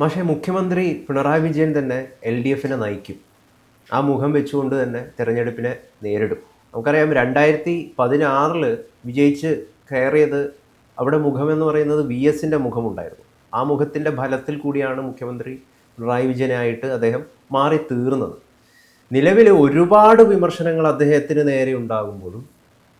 പക്ഷേ മുഖ്യമന്ത്രി പിണറായി വിജയൻ തന്നെ എൽ ഡി എഫിനെ നയിക്കും. ആ മുഖം വെച്ചുകൊണ്ട് തന്നെ തിരഞ്ഞെടുപ്പിനെ നേരിടും. നമുക്കറിയാം രണ്ടായിരത്തി പതിനാറിൽ വിജയിച്ച് കയറിയത് അവിടെ മുഖമെന്ന് പറയുന്നത് വി എസിന്റെ മുഖമുണ്ടായിരുന്നു. ആ മുഖത്തിന്റെ ഫലത്തിൽ കൂടിയാണ് മുഖ്യമന്ത്രി പിണറായി വിജയനായിട്ട് അദ്ദേഹം മാറി തീർന്നത് നിലവിൽ ഒരുപാട് വിമർശനങ്ങൾ അദ്ദേഹത്തിന് നേരെ ഉണ്ടാകുമ്പോഴും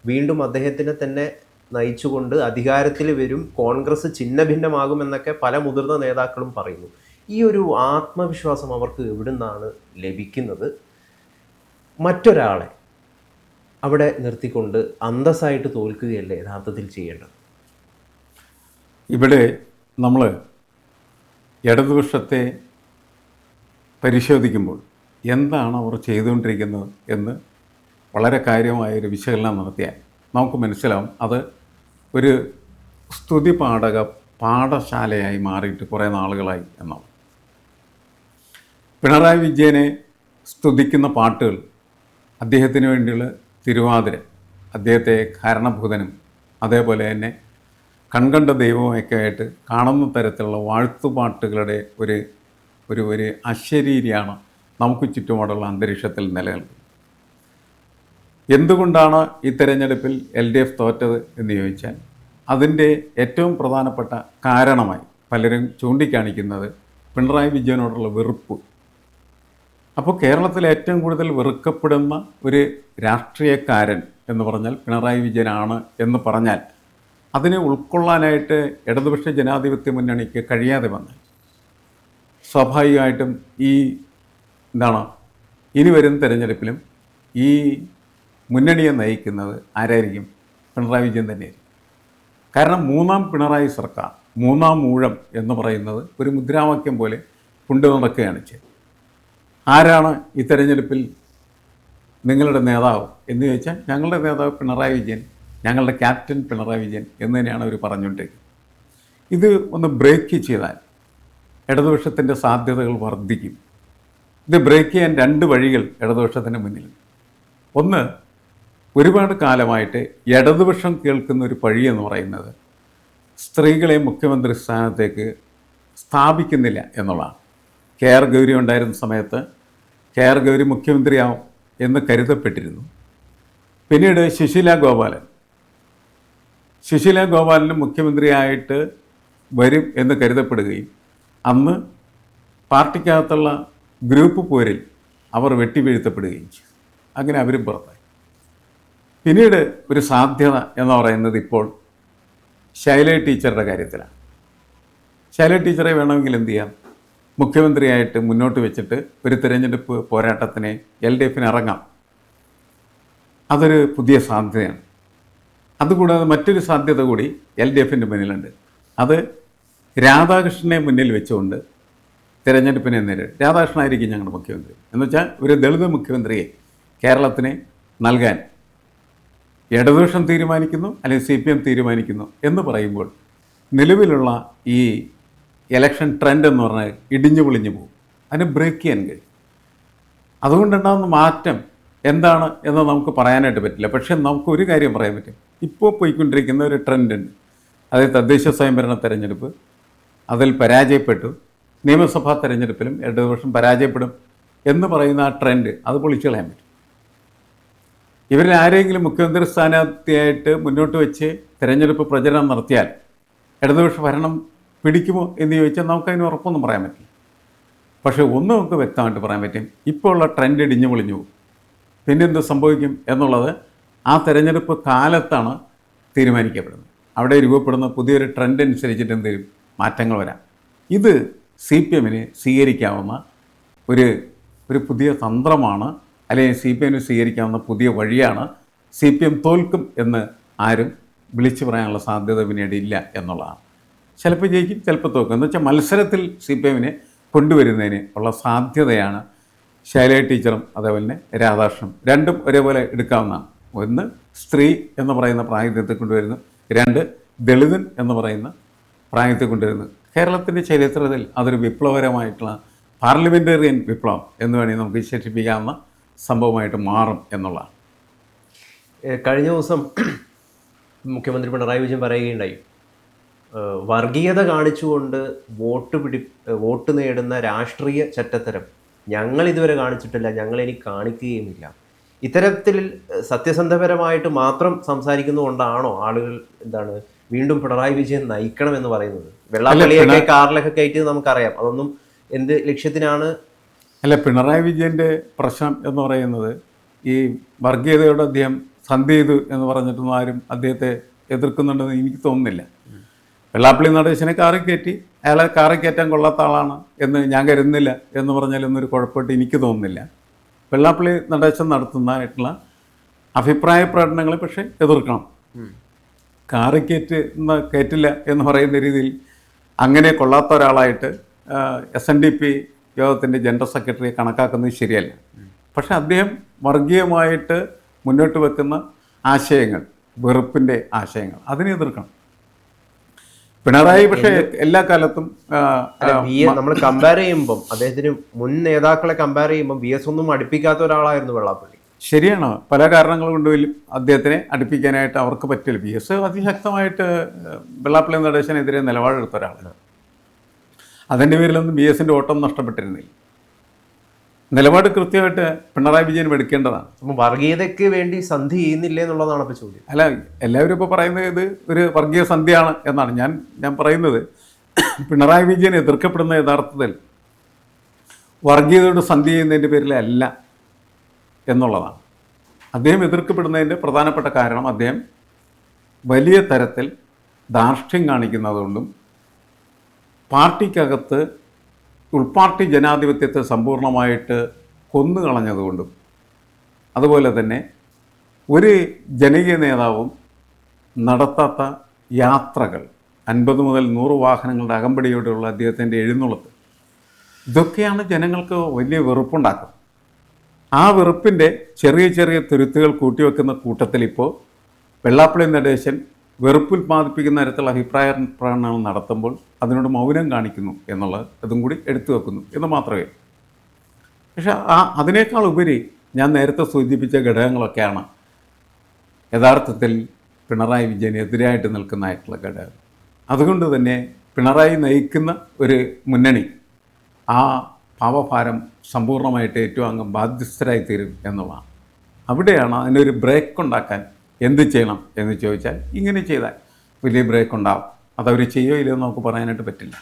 വീണ്ടും അദ്ദേഹത്തിനെ തന്നെ നയിച്ചുകൊണ്ട് അധികാരത്തിൽ വരും കോൺഗ്രസ് ചിഹ്ന ഭിന്നമാകുമെന്നൊക്കെ പല മുതിർന്ന നേതാക്കളും പറയുന്നു. ഈ ഒരു ആത്മവിശ്വാസം അവർക്ക് എവിടെ നിന്നാണ് ലഭിക്കുന്നത്? മറ്റൊരാളെ അവിടെ നിർത്തിക്കൊണ്ട് അന്തസ്സായിട്ട് തോൽക്കുകയല്ലേ യഥാർത്ഥത്തിൽ ചെയ്യേണ്ടത്? ഇവിടെ നമ്മൾ ഇടതുപക്ഷത്തെ പരിശോധിക്കുമ്പോൾ എന്താണ് അവർ ചെയ്തുകൊണ്ടിരിക്കുന്നത് എന്ന് വളരെ കാര്യമായൊരു വിശകലനം നടത്തിയാൽ നമുക്ക് മനസ്സിലാവും. അത് ഒരു സ്തുതി പാഠക പാഠശാലയായി മാറിയിട്ട് കുറേ നാളുകളായി എന്നാണ്. പിണറായി വിജയനെ സ്തുതിക്കുന്ന പാട്ടുകൾ അദ്ദേഹത്തിന് വേണ്ടിയുള്ള തിരുവാതിര അദ്ദേഹത്തെ കാരണഭൂതനും അതേപോലെ തന്നെ കൺകണ്ട ദൈവമൊക്കെ ആയിട്ട് കാണുന്ന തരത്തിലുള്ള വാഴ്ത്തുപാട്ടുകളുടെ ഒരു ഒരു ഒരു അശരീരിയാണ് നമുക്ക് ചുറ്റുപാടുള്ള അന്തരീക്ഷത്തിൽ നിലനിൽക്കുന്നത്. എന്തുകൊണ്ടാണ് ഈ തെരഞ്ഞെടുപ്പിൽ എൽ ഡി എഫ് തോറ്റത് എന്ന് ചോദിച്ചാൽ അതിന്റെ ഏറ്റവും പ്രധാനപ്പെട്ട കാരണമായി പലരും ചൂണ്ടിക്കാണിക്കുന്നത് പിണറായി വിജയനോടുള്ള വെറുപ്പ്. അപ്പോൾ കേരളത്തിൽ ഏറ്റവും കൂടുതൽ വെറുക്കപ്പെടുന്ന ഒരു രാഷ്ട്രീയക്കാരൻ എന്ന് പറഞ്ഞാൽ പിണറായി വിജയനാണ് എന്ന് പറഞ്ഞാൽ അതിനെ ഉൾക്കൊള്ളാനായിട്ട് ഇടതുപക്ഷ ജനാധിപത്യ മുന്നണിക്ക് കഴിയാതെ വന്നു. സ്വാഭാവികമായിട്ടും ഈ എന്താണ് ഇനി വരുന്ന തെരഞ്ഞെടുപ്പിലും ഈ മുന്നണിയെ നയിക്കുന്നത് ആരായിരിക്കും? പിണറായി വിജയൻ തന്നെയായിരിക്കും. കാരണം മൂന്നാം പിണറായി സർക്കാർ മൂന്നാം മൂഴം എന്ന് പറയുന്നത് ഒരു മുദ്രാവാക്യം പോലെ കൊണ്ടു നടക്കുകയാണ് ചെയ്തത്. ആരാണ് ഈ തെരഞ്ഞെടുപ്പിൽ നിങ്ങളുടെ നേതാവ് എന്ന് ചോദിച്ചാൽ ഞങ്ങളുടെ നേതാവ് പിണറായി വിജയൻ ഞങ്ങളുടെ ക്യാപ്റ്റൻ പിണറായി വിജയൻ എന്ന് തന്നെയാണ് അവർ പറഞ്ഞുകൊണ്ടിരിക്കുന്നത്. ഇത് ഒന്ന് ബ്രേക്ക് ചെയ്താൽ ഇടതുപക്ഷത്തിന്റെ സാധ്യതകൾ വർദ്ധിക്കും. ഇത് ബ്രേക്ക് ചെയ്യാൻ രണ്ട് വഴികൾ ഇടതുപക്ഷത്തിന്റെ മുന്നിൽ ഒന്ന് ഒരുപാട് കാലമായിട്ട് ഇടതുപക്ഷം കേൾക്കുന്ന ഒരു പഴി എന്ന് പറയുന്നത് സ്ത്രീകളെ മുഖ്യമന്ത്രി സ്ഥാനത്തേക്ക് സ്ഥാപിക്കുന്നില്ല എന്നുള്ളതാണ്. കെ ആർ ഗൗരി ഉണ്ടായിരുന്ന സമയത്ത് കെ ആർ ഗൗരി മുഖ്യമന്ത്രിയാവും എന്ന് കരുതപ്പെട്ടിരുന്നു. പിന്നീട് സുശീല ഗോപാലൻ. സുശീല ഗോപാലന് മുഖ്യമന്ത്രിയായിട്ട് വരും എന്ന് കരുതപ്പെടുകയും അന്ന് പാർട്ടിക്കകത്തുള്ള ഗ്രൂപ്പ് പോരിൽ അവർ വെട്ടിവീഴ്ത്തപ്പെടുകയും ചെയ്തു. അങ്ങനെ അവരും പുറത്തായി. പിന്നീട് ഒരു സാധ്യത എന്ന് പറയുന്നത് ഇപ്പോൾ ശൈല ടീച്ചറുടെ കാര്യത്തിലാണ്. ശൈല ടീച്ചറെ വേണമെങ്കിൽ എന്ത് ചെയ്യാം? മുഖ്യമന്ത്രിയായിട്ട് മുന്നോട്ട് വെച്ചിട്ട് ഒരു തിരഞ്ഞെടുപ്പ് പോരാട്ടത്തിന് എൽ ഡി എഫിന് ഇറങ്ങാം. അതൊരു പുതിയ സാധ്യതയാണ്. അതുകൂടാതെ മറ്റൊരു സാധ്യത കൂടി എൽ ഡി എഫിന്റെ മുന്നിലുണ്ട്. അത് രാധാകൃഷ്ണനെ മുന്നിൽ വെച്ചുകൊണ്ട് തിരഞ്ഞെടുപ്പിനെ നേരിടും. രാധാകൃഷ്ണനായിരിക്കും ഞങ്ങളുടെ മുഖ്യമന്ത്രി. എന്നുവെച്ചാൽ ഒരു ദളിത് മുഖ്യമന്ത്രിയെ കേരളത്തിന് നൽകാൻ ഇടതുപക്ഷം തീരുമാനിക്കുന്നു അല്ലെങ്കിൽ സി പി എം തീരുമാനിക്കുന്നു എന്ന് പറയുമ്പോൾ നിലവിലുള്ള ഈ ഇലക്ഷൻ ട്രെൻഡ് എന്ന് പറഞ്ഞാൽ ഇടിഞ്ഞു പൊളിഞ്ഞു പോകും. അതിന് ബ്രേക്ക് ചെയ്യാൻ കഴിയും. അതുകൊണ്ടുണ്ടാകുന്ന മാറ്റം എന്താണ് എന്ന് നമുക്ക് പറയാനായിട്ട് പറ്റില്ല. പക്ഷേ നമുക്ക് ഒരു കാര്യം പറയാൻ പറ്റും. ഇപ്പോൾ പോയിക്കൊണ്ടിരിക്കുന്ന ഒരു ട്രെൻഡുണ്ട് അതായത് തദ്ദേശ സ്വയംഭരണ തെരഞ്ഞെടുപ്പ്. അതിൽ പരാജയപ്പെട്ടു. നിയമസഭാ തെരഞ്ഞെടുപ്പിലും ഇടതുപക്ഷം പരാജയപ്പെടും എന്ന് പറയുന്ന ആ ട്രെൻഡ് അത് പൊളിച്ചു കളയാൻ പറ്റും. ഇവരിൽ ആരെങ്കിലും മുഖ്യമന്ത്രി സ്ഥാനാർത്ഥിയായിട്ട് മുന്നോട്ട് വെച്ച് തെരഞ്ഞെടുപ്പ് പ്രചരണം നടത്തിയാൽ ഇടതുപക്ഷ ഭരണം പിടിക്കുമോ എന്ന് ചോദിച്ചാൽ നമുക്കതിന് ഉറപ്പൊന്നും പറയാൻ പറ്റില്ല. പക്ഷേ ഒന്ന് നമുക്ക് വ്യക്തമായിട്ട് പറയാൻ പറ്റും ഇപ്പോൾ ഉള്ള ട്രെൻഡ് ഇടിഞ്ഞു പൊളിഞ്ഞു പോകും. പിന്നെ എന്ത് സംഭവിക്കും എന്നുള്ളത് ആ തെരഞ്ഞെടുപ്പ് കാലത്താണ് തീരുമാനിക്കപ്പെടുന്നത്. അവിടെ രൂപപ്പെടുന്ന പുതിയൊരു ട്രെൻഡ് അനുസരിച്ചിട്ട് എന്തെങ്കിലും മാറ്റങ്ങൾ വരാം. ഇത് സി പി എമ്മിന് സ്വീകരിക്കാവുന്ന ഒരു ഒരു പുതിയ തന്ത്രമാണ് അല്ലെങ്കിൽ സി പി എമ്മിന് സ്വീകരിക്കാവുന്ന പുതിയ വഴിയാണ് സി പി എം തോൽക്കും എന്ന് ആരും വിളിച്ചു പറയാനുള്ള സാധ്യത പിന്നീട് ഇല്ല എന്നുള്ളതാണ്. ചിലപ്പോൾ ജയിക്കും ചിലപ്പോൾ തോക്കും എന്ന് വെച്ചാൽ മത്സരത്തിൽ സി പി എമ്മിനെ കൊണ്ടുവരുന്നതിന് ഉള്ള സാധ്യതയാണ് ശൈല ടീച്ചറും അതേപോലെ തന്നെ രാധാകൃഷ്ണനും. രണ്ടും ഒരേപോലെ എടുക്കാവുന്നതാണ്. ഒന്ന് സ്ത്രീ എന്ന് പറയുന്ന പ്രായത്തെ കൊണ്ടുവരുന്നു. രണ്ട് ദളിതൻ എന്ന് പറയുന്ന പ്രായത്തെ കൊണ്ടുവരുന്നു. കേരളത്തിന്റെ ചരിത്രത്തിൽ അതൊരു വിപ്ലവകരമായിട്ടുള്ള പാർലമെന്റേറിയൻ വിപ്ലവം എന്ന് വേണമെങ്കിൽ നമുക്ക് വിശേഷിപ്പിക്കാവുന്ന സംഭവമായിട്ട് മാറും എന്നുള്ളതാണ് കഴിഞ്ഞ ദിവസം മുഖ്യമന്ത്രി പിണറായി വിജയൻ പറയുകയുണ്ടായി. വർഗീയത കാണിച്ചുകൊണ്ട് വോട്ട് പിടി വോട്ട് നേടുന്ന രാഷ്ട്രീയ ചറ്റത്തരം ഞങ്ങൾ ഇതുവരെ കാണിച്ചിട്ടില്ല ഞങ്ങൾ ഇനി കാണിക്കുകയുമില്ല. ഇത്തരത്തിൽ സത്യസന്ധപരമായിട്ട് മാത്രം സംസാരിക്കുന്നതുകൊണ്ടാണോ ആളുകൾ എന്താണ് വീണ്ടും പിണറായി വിജയൻ നയിക്കണം എന്ന് പറയുന്നത് വെള്ളാപ്പള്ളിയൊക്കെ കാറിലൊക്കെ കയറ്റി നമുക്കറിയാം. അതൊന്നും എന്ത് ലക്ഷ്യത്തിനാണ് അല്ല പിണറായി വിജയന്റെ പ്രശ്നം എന്ന് പറയുന്നത് ഈ വർഗീയതയോട് അദ്ദേഹം സന്ധി ചെയ്തു എന്ന് പറഞ്ഞിട്ടൊന്നും ആരും അദ്ദേഹത്തെ എതിർക്കുന്നുണ്ടെന്ന് എനിക്ക് തോന്നുന്നില്ല. വെള്ളാപ്പള്ളി നടേശനെ കാറി കയറ്റി അയാളെ കാറി കയറ്റാൻ കൊള്ളാത്ത ആളാണ് എന്ന് ഞാൻ കരുതുന്നില്ല എന്ന് പറഞ്ഞാലൊന്നും ഒരു കുഴപ്പമായിട്ട് എനിക്ക് തോന്നുന്നില്ല. വെള്ളാപ്പള്ളി നടേശൻ നടത്തുന്നതായിട്ടുള്ള അഭിപ്രായ പ്രകടനങ്ങളെ പക്ഷേ എതിർക്കണം. കാറി കയറ്റ് കയറ്റില്ല എന്ന് പറയുന്ന രീതിയിൽ അങ്ങനെ കൊള്ളാത്ത ഒരാളായിട്ട് എസ് എൻ ഡി പി യോഗത്തിന്റെ ജനറൽ സെക്രട്ടറിയെ കണക്കാക്കുന്നത് ശരിയല്ല. പക്ഷേ അദ്ദേഹം വർഗീയമായിട്ട് മുന്നോട്ട് വെക്കുന്ന ആശയങ്ങൾ വെറുപ്പിന്റെ ആശയങ്ങൾ അതിനെ എതിർക്കണം. പിണറായി പക്ഷേ എല്ലാ കാലത്തും വി നമ്മൾ കമ്പയർ ചെയ്യുമ്പം അദ്ദേഹത്തിന് മുൻ നേതാക്കളെ കമ്പയർ ചെയ്യുമ്പോൾ ബി എസ് ഒന്നും അടുപ്പിക്കാത്ത ഒരാളായിരുന്നു വെള്ളാപ്പള്ളി. ശരിയാണ്. പല കാരണങ്ങൾ കൊണ്ടും അദ്ദേഹത്തിനെ അടുപ്പിക്കാനായിട്ട് അവർക്ക് പറ്റില്ല. ബി എസ് അതിശക്തമായിട്ട് വെള്ളാപ്പള്ളി നടേശനെതിരെ നിലപാടെടുത്ത ഒരാളാണ്. അതിന്റെ പേരിലൊന്നും ബി എസിന്റെ ഓട്ടം നഷ്ടപ്പെട്ടിരുന്നില്ല. നിലപാട് കൃത്യമായിട്ട് പിണറായി വിജയൻ എടുക്കേണ്ടതാണ്. അപ്പം വർഗീയതയ്ക്ക് വേണ്ടി സന്ധി ചെയ്യുന്നില്ല എന്നുള്ളതാണ് ഇപ്പോൾ ചോദ്യം. അല്ല എല്ലാവരും ഇപ്പോൾ പറയുന്നത് ഇത് ഒരു വർഗീയ സന്ധിയാണ് എന്നാണ്. ഞാൻ ഞാൻ പറയുന്നത് പിണറായി വിജയൻ എതിർക്കപ്പെടുന്ന യഥാർത്ഥത്തിൽ വർഗീയതയോട് സന്ധി ചെയ്യുന്നതിന്റെ പേരിലല്ല എന്നുള്ളതാണ്. അദ്ദേഹം എതിർക്കപ്പെടുന്നതിന്റെ പ്രധാനപ്പെട്ട കാരണം അദ്ദേഹം വലിയ തരത്തിൽ ധാർഷ്ട്യം കാണിക്കുന്നതുകൊണ്ടും പാർട്ടിക്കകത്ത് ഉൾപാർട്ടി ജനാധിപത്യത്തെ സമ്പൂർണമായിട്ട് കൊന്നുകളഞ്ഞതുകൊണ്ടും അതുപോലെ തന്നെ ഒരു ജനകീയ നേതാവും നടത്താത്ത യാത്രകൾ അൻപത് മുതൽ നൂറ് വാഹനങ്ങളുടെ അകമ്പടിയോടെയുള്ള അദ്ദേഹത്തിന്റെ എഴുന്നള്ളത്ത് ഇതൊക്കെയാണ് ജനങ്ങൾക്ക് വലിയ വെറുപ്പുണ്ടാക്കുന്നത്. ആ വെറുപ്പിന്റെ ചെറിയ ചെറിയ തുരുത്തുകൾ കൂട്ടിവെക്കുന്ന കൂട്ടത്തിൽ ഇപ്പോൾ വെള്ളാപ്പള്ളി നടേശൻ വെറുപ്പുൽപാദിപ്പിക്കുന്ന തരത്തിലുള്ള അഭിപ്രായ പ്രകടനങ്ങൾ നടത്തുമ്പോൾ അതിനോട് മൗനം കാണിക്കുന്നു എന്നുള്ളത് അതും കൂടി എടുത്തു വെക്കുന്നു എന്ന് മാത്രമേ. പക്ഷേ ആ അതിനേക്കാൾ ഉപരി ഞാൻ നേരത്തെ സൂചിപ്പിച്ച ഘടകങ്ങളൊക്കെയാണ്. യഥാർത്ഥത്തിൽ പിണറായി വിജയന് എതിരായിട്ട് നിൽക്കുന്നതായിട്ടുള്ള ഘടകം. അതുകൊണ്ട് തന്നെ പിണറായി നയിക്കുന്ന ഒരു മുന്നണി ആ പാവഭാരം സമ്പൂർണമായിട്ട് ഏറ്റുവാങ്ങാൻ ബാധ്യസ്ഥരായി തീരും എന്നുള്ളതാണ്. അവിടെയാണ് അതിനൊരു ബ്രേക്ക് ഉണ്ടാക്കാൻ എന്ത് ചെയ്യണം എന്ന് ചോദിച്ചാൽ ഇങ്ങനെ ചെയ്താൽ വലിയ ബ്രേക്ക് ഉണ്ടാവും. അതവർ ചെയ്യോ ഇല്ലയോ എന്ന് നമുക്ക് പറയാനായിട്ട് പറ്റില്ല.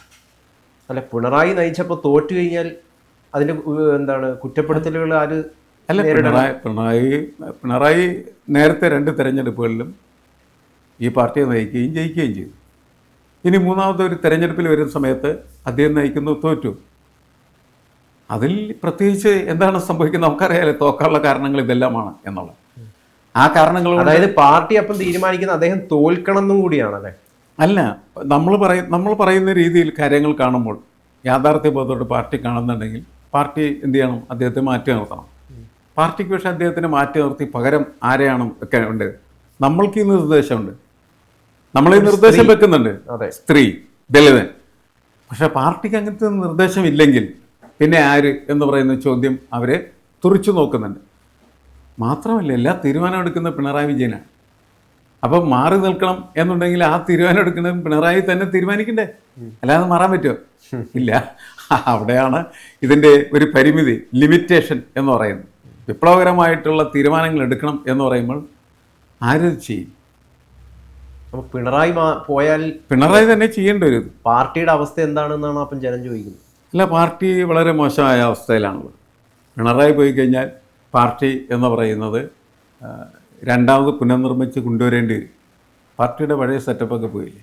അല്ല പിണറായി നയിച്ചപ്പോൾ തോറ്റു കഴിഞ്ഞാൽ അതിന്റെ എന്താണ് കുറ്റപ്പെടുത്തലുകൾ ആര് അല്ല പിണറായി പിണറായി പിണറായി നേരത്തെ രണ്ട് തെരഞ്ഞെടുപ്പുകളിലും ഈ പാർട്ടിയെ നയിക്കുകയും ജയിക്കുകയും ചെയ്തു. ഇനി മൂന്നാമത്തെ ഒരു തെരഞ്ഞെടുപ്പിൽ വരുന്ന സമയത്ത് അദ്ദേഹം നയിക്കുന്നു തോറ്റു. അതിൽ പ്രത്യേകിച്ച് എന്താണ് സംഭവിക്കുന്നത് നമുക്കറിയാലോ തോക്കാനുള്ള കാരണങ്ങൾ ഇതെല്ലാമാണ് എന്നുള്ളത്. ആ കാരണങ്ങൾ അതായത് പാർട്ടി അപ്പം തീരുമാനിക്കുന്ന അദ്ദേഹം തോൽക്കണം എന്നും കൂടിയാണ് അല്ലേ അല്ല നമ്മൾ പറയ നമ്മൾ പറയുന്ന രീതിയിൽ കാര്യങ്ങൾ കാണുമ്പോൾ യാഥാർത്ഥ്യബോധത്തോട് പാർട്ടി കാണുന്നുണ്ടെങ്കിൽ പാർട്ടി എന്ത് ചെയ്യണം? അദ്ദേഹത്തെ മാറ്റി നിർത്തണം. പാർട്ടിക്ക് പക്ഷേ അദ്ദേഹത്തിനെ മാറ്റി നിർത്തി പകരം ആരെയാണ് ഒക്കെ ഉണ്ട്? നമ്മൾക്ക് ഈ നിർദ്ദേശമുണ്ട്. നമ്മൾ ഈ നിർദ്ദേശം വെക്കുന്നുണ്ട്. അതെ. സ്ത്രീ ദളിതൻ. പക്ഷെ പാർട്ടിക്ക് അങ്ങനത്തെ നിർദ്ദേശം ഇല്ലെങ്കിൽ പിന്നെ ആര് എന്ന് പറയുന്ന ചോദ്യം അവരെ തുറിച്ചു നോക്കുന്നുണ്ട്. മാത്രമല്ല എല്ലാ തീരുമാനം എടുക്കുന്ന പിണറായി വിജയനാണ് അപ്പം മാറി നിൽക്കണം എന്നുണ്ടെങ്കിൽ ആ തീരുമാനം എടുക്കുന്നത് പിണറായി തന്നെ തീരുമാനിക്കണ്ടേ? അല്ലാതെ മാറാൻ പറ്റുമോ? ഇല്ല. അവിടെയാണ് ഇതിന്റെ ഒരു പരിമിതി ലിമിറ്റേഷൻ എന്ന് പറയുന്നത്. വിപ്ലവകരമായിട്ടുള്ള തീരുമാനങ്ങൾ എടുക്കണം എന്ന് പറയുമ്പോൾ ആര് ചെയ്യും? അപ്പൊ പിണറായി പോയാൽ പിണറായി തന്നെ ചെയ്യേണ്ട ഒരു. പാർട്ടിയുടെ അവസ്ഥ എന്താണെന്നാണ് അപ്പം ജനം ചോദിക്കുന്നത്? അല്ല പാർട്ടി വളരെ മോശമായ അവസ്ഥയിലാണുള്ളത്. പിണറായി പോയി കഴിഞ്ഞാൽ പാർട്ടി എന്ന് പറയുന്നത് രണ്ടാമത് പുനർനിർമ്മിച്ച് കൊണ്ടുവരേണ്ടി വരും പാർട്ടിയുടെ പഴയ സെറ്റപ്പൊക്കെ പോയില്ലേ?